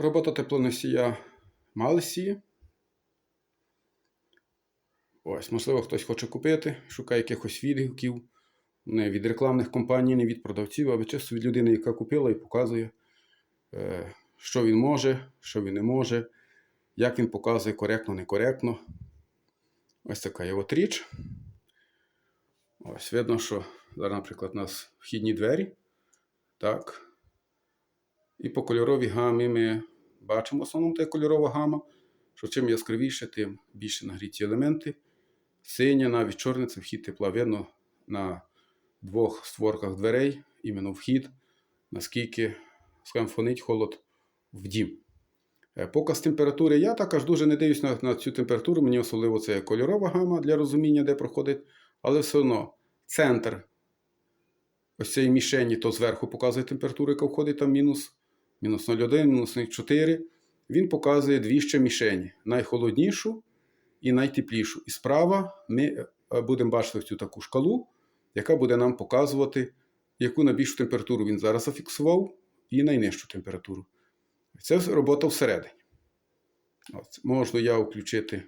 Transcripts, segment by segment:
Робота теплоносія Малсі. Ось, можливо, хтось хоче купити, шукає якихось відгуків. Не від рекламних компаній, не від продавців, а чисто від людини, яка купила і показує, е, що він може, що він не може, як він показує коректно, некоректно. Ось така є от річ. Ось видно, що зараз, наприклад, у нас вхідні двері. Так. І по кольоровій гамі ми бачимо в основному та кольорова гама, що чим яскравіше, тим більше нагріті елементи. Синя, навіть чорне це вхід тепла. Видно на двох створках дверей, іменно вхід, наскільки скажімо, холод в дім. Е, Показ температури я також дуже не дивлюсь на, на цю температуру. Мені особливо це кольорова гама для розуміння, де проходить. Але все одно центр ось цієї мішені, то зверху показує температуру, яка входить там мінус, мінус 0,1, мінус 0,4. Він показує дві ще мішені: найхолоднішу і найтеплішу. І справа ми е, будемо бачити цю таку шкалу, яка буде нам показувати, яку найбільшу температуру він зараз зафіксував, і найнижчу температуру. Це робота всередині. Ось, можу я включити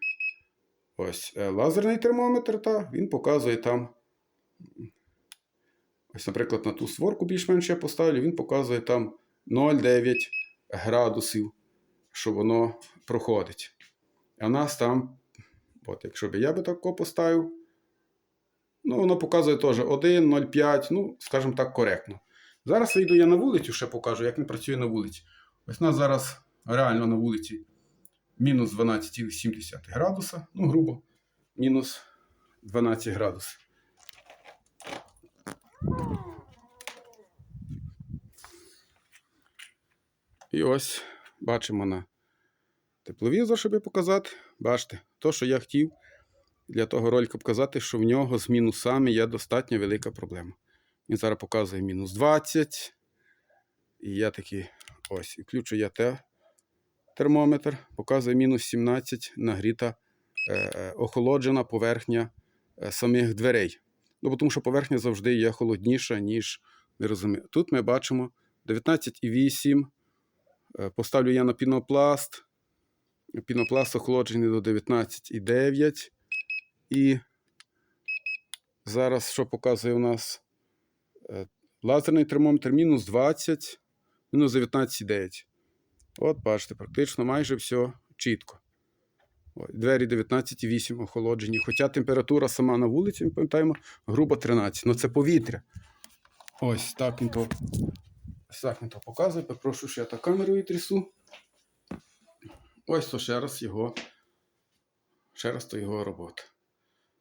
ось е, лазерний термометр, та він показує там. Ось, наприклад, на ту створку більш-менш я поставлю, він показує там 0,9 градусів, що воно проходить. А в нас там, от якщо б я би тако поставив, ну, воно показує теж 1, 0,5, ну, скажімо так, коректно. Зараз вийду я на вулицю, ще покажу, як він працює на вулиці. Ось у нас зараз реально на вулиці мінус 12,7 градуса, ну, грубо, мінус 12 градусів. І ось бачимо на тепловізор, щоб я показати. Бачите, то, що я хотів для того ролика показати, що в нього з мінусами є достатньо велика проблема. Він зараз показує мінус 20. І я такий ось, і включу я те термометр, показує мінус 17 нагріта е, е, охолоджена поверхня е, самих дверей. Ну, тому що поверхня завжди є холодніша, ніж не розумію. Тут ми бачимо 19,8. Е, Поставлю я на пінопласт. Пінопласт охолоджений до 19,9. І зараз що показує у нас Е, лазерний термометр мінус 20, мінус 19,9. От, бачите, практично майже все чітко. Двері 19,8 охолоджені. Хоча температура сама на вулиці, ми пам'ятаємо, грубо 13. Ну це повітря. Ось так він то, так то показує. Попрошу, я так камерою трясу. Ось то ще раз його. Ще раз то його робота.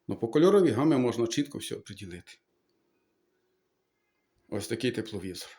Ну, по кольоровій гамі можна чітко все оприділити. Ось такий тепловізор.